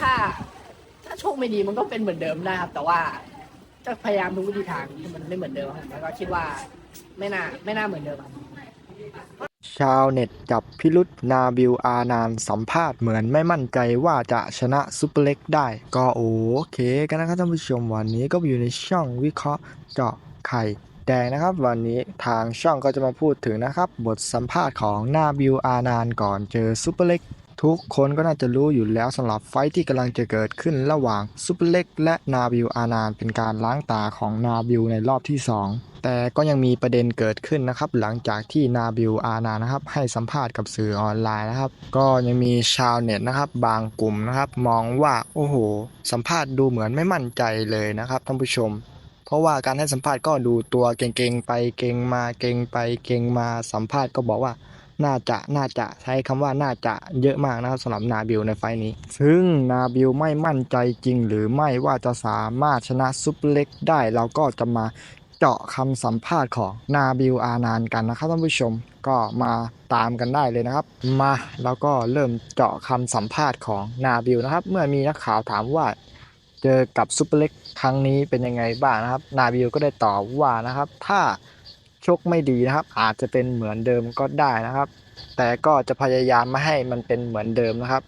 ถ้า ถ้าโชคไม่ดีมันก็เป็นเหมือนเดิมได้ครับ แต่ว่าจะพยายามทุกวิธีทางที่มันไม่เหมือนเดิมครับแล้วก็คิดว่าไม่น่าไม่น่าเหมือนเดิมครับชาวเน็ตจับพิรุษนาบิลอานานสัมภาษณ์เหมือนไม่มั่นใจว่าจะชนะซุปเปอร์เล็กได้ ก็โอเคกันนะครับท่านผู้ชมวันนี้ก็อยู่ในช่องวิเคราะห์เจาะไข่แดงนะครับ วันนี้ทางช่องก็จะมาพูดถึงนะครับ บทสัมภาษณ์ของนาบิลอานานก่อนเจอซุปเปอร์เล็ก ทุกคนก็น่าจะรู้อยู่แล้วสำหรับไฟที่กำลังจะเกิดขึ้นระหว่างซุปเปอร์เล็กและนาบิลอานานเป็นการล้างตาของนาบิลในรอบที่ 2 แต่ก็ยังมีประเด็นเกิดขึ้นนะครับหลังจากที่นาบิลอานานนะครับให้สัมภาษณ์กับสื่อออนไลน์นะครับ ก็ยังมีชาวเน็ตนะครับบางกลุ่มนะครับมองว่าโอ้โห สัมภาษณ์ดูเหมือนไม่มั่นใจเลยนะครับท่านผู้ชมเพราะว่าการให้สัมภาษณ์ก็ดูตัวเก่งๆไปเก่งมาเก่งไปเก่งมาสัมภาษณ์ก็บอกว่า น่าจะน่าจะใช้คำว่าน่าจะเยอะมากนะครับสำหรับนาบิลในไฟนี้ ซึ่งนาบิลไม่มั่นใจจริง หรือไม่ว่าจะสามารถชนะซุปเปอร์เล็กได้ เราก็จะมาเจาะคำสัมภาษณ์ของนาบิลอานานกันนะครับท่านผู้ชมก็มาตามกันได้เลยนะครับ มาแล้วก็เริ่มเจาะคำสัมภาษณ์ของนาบิลนะครับ เมื่อมีนักข่าวถามว่าเจอกับซุปเปอร์เล็กครั้งนี้เป็นยังไงบ้างนะครับ นาบิลก็ได้ตอบว่านะครับ ถ้า ชกไม่ดีนะครับ อาจจะเป็นเหมือนเดิมก็ได้นะครับ แต่ก็จะพยายามไม่ให้มันเป็นเหมือนเดิมนะครับ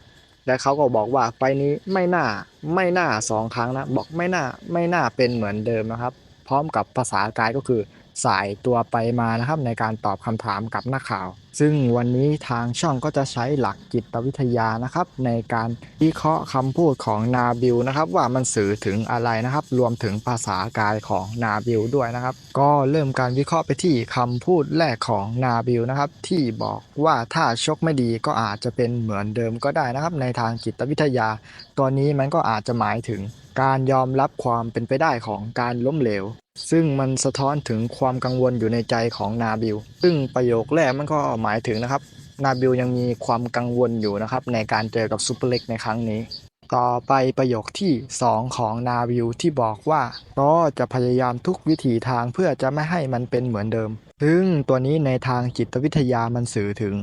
และเขาก็บอกว่าไฟนี้ไม่น่าไม่น่าสองครั้งนะบอกไม่น่าไม่น่าเป็นเหมือนเดิมนะครับ พร้อมกับภาษากายก็คือสายตัวไปมานะครับในการตอบคำถามกับนักข่าว ซึ่งวันนี้ทางช่องก็จะใช้หลักจิตวิทยานะครับ ในการวิเคราะห์คำพูดของนาบิลนะครับ ว่ามันสื่อถึงอะไรนะครับ รวมถึงภาษากายของนาบิลด้วยนะครับ ก็เริ่มการวิเคราะห์ไปที่คำพูดแรกของนาบิลนะครับ ที่บอกว่าถ้าชกไม่ดีก็อาจจะเป็นเหมือนเดิมก็ได้นะครับ ในทางจิตวิทยา ตัวนี้มันก็อาจจะหมายถึงการยอมรับความเป็นไปได้ของการล้มเหลวซึ่งมันสะท้อนถึงความกังวลอยู่ในใจของนาบิล ซึ่งประโยคแรกมันก็หมายถึงนะครับ นาบิลยังมีความกังวลอยู่นะครับ ในการเจอกับซูเปอร์เล็กในครั้งนี้ ต่อไปประโยคที่ 2 ของนาบิลที่บอกว่าก็จะพยายามทุกวิถีทางเพื่อจะไม่ให้มันเป็นเหมือนเดิม ซึ่งตัวนี้ในทางจิตวิทยามันสื่อถึง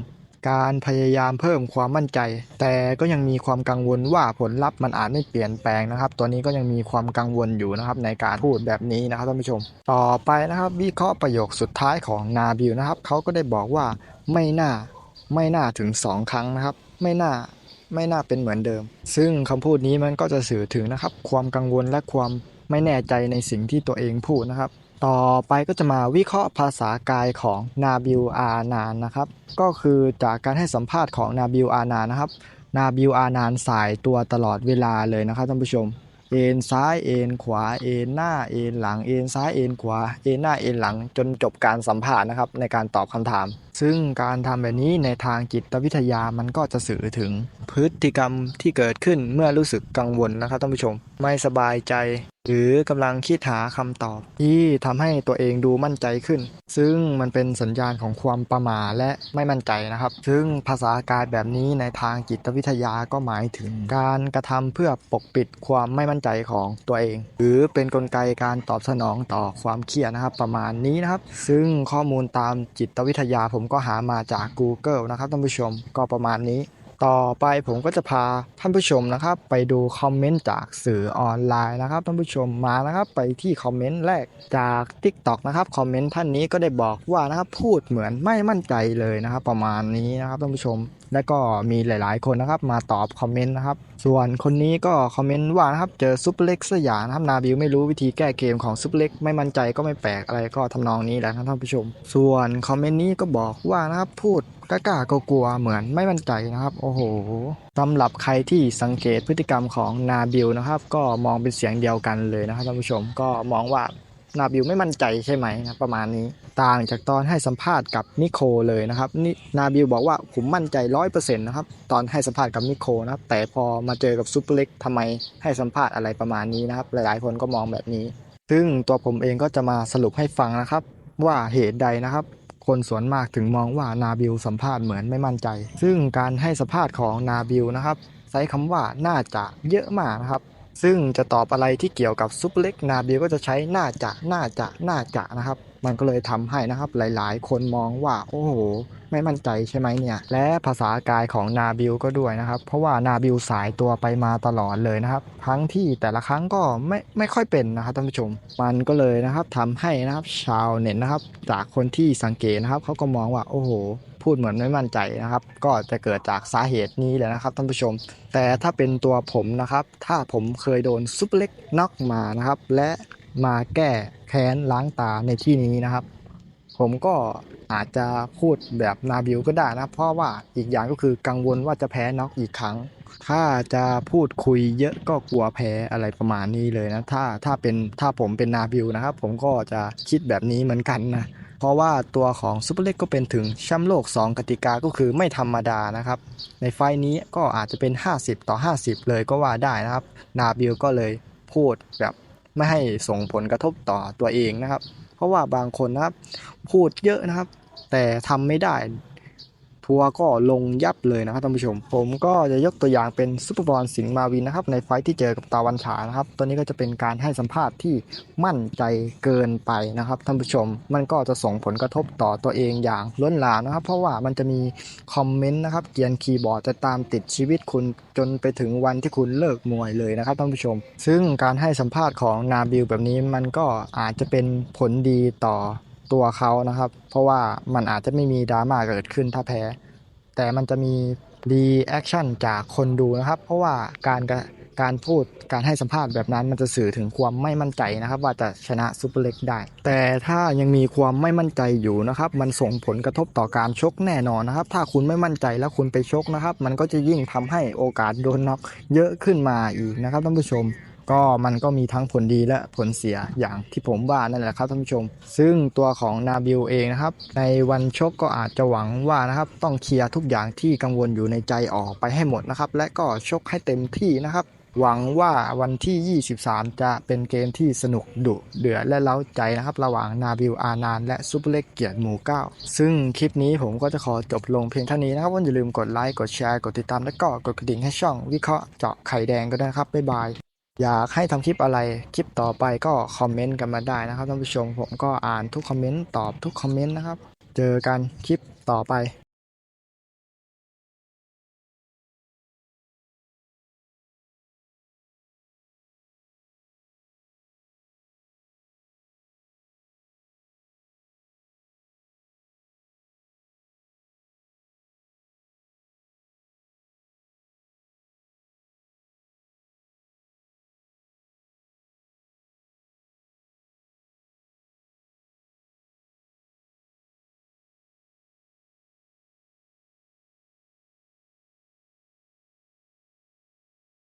การพยายามเพิ่มความมั่นใจ แต่ก็ยังมีความกังวลว่าผลลัพธ์มันอาจไม่เปลี่ยนแปลงนะครับ ตัวนี้ก็ยังมีความกังวลอยู่นะครับในการพูดแบบนี้นะครับท่านผู้ชม ต่อไปนะครับวิเคราะห์ประโยคสุดท้ายของนาบิลนะครับเขาก็ได้บอกว่า ไม่น่าไม่น่าถึง 2 ครั้งนะครับ ไม่น่าไม่น่าเป็นเหมือนเดิม ซึ่งคำพูดนี้มันก็จะสื่อถึงนะครับ ความกังวลและความไม่แน่ใจในสิ่งที่ตัวเองพูดนะครับ ต่อไปก็จะมาวิเคราะห์ภาษากายของนาบิลอานานนะครับ ก็คือจากการให้สัมภาษณ์ของนาบิลอานานนะครับ นาบิลอานานสายตัวตลอดเวลาเลยนะครับท่านผู้ชม เอ็นซ้ายเอ็นขวาเอ็นหน้าเอ็นหลังเอ็นซ้ายเอ็นขวาเอ็นหน้าเอ็นหลังจนจบการสัมภาษณ์นะครับในการตอบคำถาม ซึ่งการทำแบบนี้ในทางจิตวิทยามันก็จะสื่อถึงพฤติกรรมที่เกิดขึ้นเมื่อรู้สึกกังวลนะครับท่านผู้ชมไม่สบายใจ หรือกำลังคิดหาคำตอบ ที่ทำให้ตัวเองดูมั่นใจขึ้น ซึ่งมันเป็นสัญญาณของความประมาและไม่มั่นใจนะครับ ซึ่งภาษากายแบบนี้ในทางจิตวิทยาก็หมายถึงการกระทำเพื่อปกปิดความไม่มั่นใจของตัวเอง หรือเป็นกลไกการตอบสนองต่อความเครียดนะครับ ประมาณนี้นะครับ ซึ่งข้อมูลตามจิตวิทยาผมก็หามาจาก Google นะครับท่านผู้ชมก็ประมาณนี้ ต่อไปผมก็จะพาท่านผู้ชมนะครับ ไปดูคอมเมนต์จากสื่อออนไลน์นะครับท่านผู้ชมมานะครับไปที่คอมเมนต์แรกจาก TikTok นะครับคอมเมนต์ท่านนี้ก็ได้บอกว่านะครับพูดเหมือนไม่มั่นใจเลยนะครับ ประมาณนี้นะครับท่านผู้ชมและก็มีหลาย ๆ คนนะครับ มาตอบคอมเมนต์นะครับ ส่วนคนนี้ก็คอมเมนต์ว่านะครับ เจอซุปเปอร์เล็กสยามนะครับ นาบิวไม่รู้วิธีแก้เกมของซุปเปอร์เล็กไม่มั่นใจก็ไม่แปลกอะไรก็ทำนองนี้แหละครับท่านผู้ชม ส่วนคอมเมนต์นี้ก็บอกว่านะครับ พูดกล้าๆกลัวเหมือนไม่มั่นใจนะครับ โอ้โหสำหรับใครที่สังเกตพฤติกรรมของนาบิลนะครับ ก็มองเป็นเสียงเดียวกันเลยนะครับท่านผู้ชมก็มองว่า นาบิวไม่มั่นใจใช่ไหมนะประมาณนี้ต่างจากตอนให้สัมภาษณ์กับนิโคเลยนะครับนี่นาบิวบอกว่าผมมั่นใจร้อยเปอร์เซ็นต์นะครับตอนให้สัมภาษณ์กับนิโคนะครับแต่พอมาเจอกับซูเปอร์เล็กทำไมให้สัมภาษณ์อะไรประมาณนี้นะครับหลายๆคนก็มองแบบนี้ ซึ่งตัวผมเองก็จะมาสรุปให้ฟังนะครับ ว่าเหตุใดนะครับคนส่วนมากถึงมองว่านาบิลสัมภาษณ์เหมือนไม่มั่นใจ ซึ่งการให้สัมภาษณ์ของนาบิลนะครับใช้คำว่าน่าจะเยอะมากนะครับ ซึ่งจะตอบอะไรที่เกี่ยวกับซุปเปอร์เล็กนาบิลก็จะใช้น่าจะน่าจะน่าจะนะครับ มันก็เลยทำให้นะครับหลายๆ คนมองว่าโอ้โหไม่มั่นใจใช่ไหมเนี่ย และภาษากายของนาบิลก็ด้วยนะครับ เพราะว่านาบิลสายตัวไปมาตลอดเลยนะครับ ทั้งที่แต่ละครั้งก็ไม่ไม่ค่อยเป็นนะครับท่านผู้ชม มันก็เลยนะครับทำให้นะครับชาวเน็ตนะครับ จากคนที่สังเกตนะครับเขาก็มองว่าโอ้โห พูดเหมือนไม่มั่นใจนะครับ ก็จะเกิดจากสาเหตุนี้แหละนะครับท่านผู้ชม แต่ถ้าเป็นตัวผมนะครับ ถ้าผมเคยโดนซุปเล็กน็อกมานะครับ และมาแก้แค้นล้างตาในที่นี้นะครับ ผมก็อาจจะพูดแบบนาบิวก็ได้นะเพราะว่าอีกอย่างก็คือกังวลว่าจะแพ้น็อกอีกครั้ง ถ้าจะพูดคุยเยอะก็กลัวแพ้อะไรประมาณนี้เลยนะ ถ้าถ้าเป็นถ้าผมเป็นนาบิวนะครับ ผมก็จะคิดแบบนี้เหมือนกันนะ เพราะว่าตัวของซูเปอร์เล็กก็เป็นถึงแชมป์โลก 2 กติกาก็คือไม่ธรรมดานะครับ ในไฟล์นี้ก็อาจจะเป็น 50 ต่อ 50 เลยก็ว่าได้นะครับ นาบิลก็เลยพูดแบบไม่ให้ส่งผลกระทบต่อตัวเองนะครับ เพราะว่าบางคนนะครับพูดเยอะนะครับ แต่ทำไม่ได้ ทัวร์ก็ลงยับเลยนะครับท่านผู้ชม ผมก็จะยกตัวอย่างเป็นซุปเปอร์บอลสิงห์มาวินนะครับในไฟที่เจอกับตาวันฉานะครับ ตัวนี้ก็จะเป็นการให้สัมภาษณ์ที่มั่นใจเกินไปนะครับท่านผู้ชม มันก็จะส่งผลกระทบต่อตัวเองอย่างล้นหลามนะครับ เพราะว่ามันจะมีคอมเมนต์นะครับเกียนคีย์บอร์ดจะตามติดชีวิตคุณจนไปถึงวันที่คุณเลิกมวยเลยนะครับท่านผู้ชม ซึ่งการให้สัมภาษณ์ของนาบิลแบบนี้มันก็อาจจะเป็นผลดีต่อ ตัวเขานะครับ เพราะว่ามันอาจจะไม่มีดราม่าเกิดขึ้นถ้าแพ้ แต่มันจะมีรีแอคชั่นจากคนดูนะครับ เพราะว่าการการพูดการให้สัมภาษณ์แบบนั้นมันจะสื่อถึงความไม่มั่นใจนะครับ ว่าจะชนะซูเปอร์เล็กได้ แต่ถ้ายังมีความไม่มั่นใจอยู่นะครับ มันส่งผลกระทบต่อการชกแน่นอนนะครับ ถ้าคุณไม่มั่นใจแล้วคุณไปชกนะครับ มันก็จะยิ่งทำให้โอกาสโดนน็อกเยอะขึ้นมาอีกนะครับท่านผู้ชม ก็มันก็มีทั้งผลดีและผลเสียอย่างที่ผมว่านั่นแหละครับท่านผู้ชม ซึ่งตัวของนาบิลเองนะครับ ในวันชกก็อาจจะหวังว่านะครับต้องเคลียร์ทุกอย่างที่กังวลอยู่ในใจออกไปให้หมดนะครับ และก็ชกให้เต็มที่นะครับหวังว่าวันที่ 23 จะเป็นเกมที่สนุกดุเดือดและเล้าใจนะครับ ระหว่างนาบิลอานานและซุปเปอร์เล็กเกียรติหมู่เก้าซึ่งคลิปนี้ผมก็จะขอจบลงเพียงเท่านี้นะครับอย่าลืมกดไลค์ กดแชร์ กดติดตามและก็กดกระดิ่งให้ช่องวิเคราะห์เจาะไข่แดงก็ได้นะครับ บ๊ายบาย อยากให้ทำคลิปอะไรคลิปต่อไปก็คอมเมนต์กันมาได้นะครับท่านผู้ชมผมก็อ่านทุกคอมเมนต์ตอบทุกคอมเมนต์นะครับ เจอกันคลิปต่อไป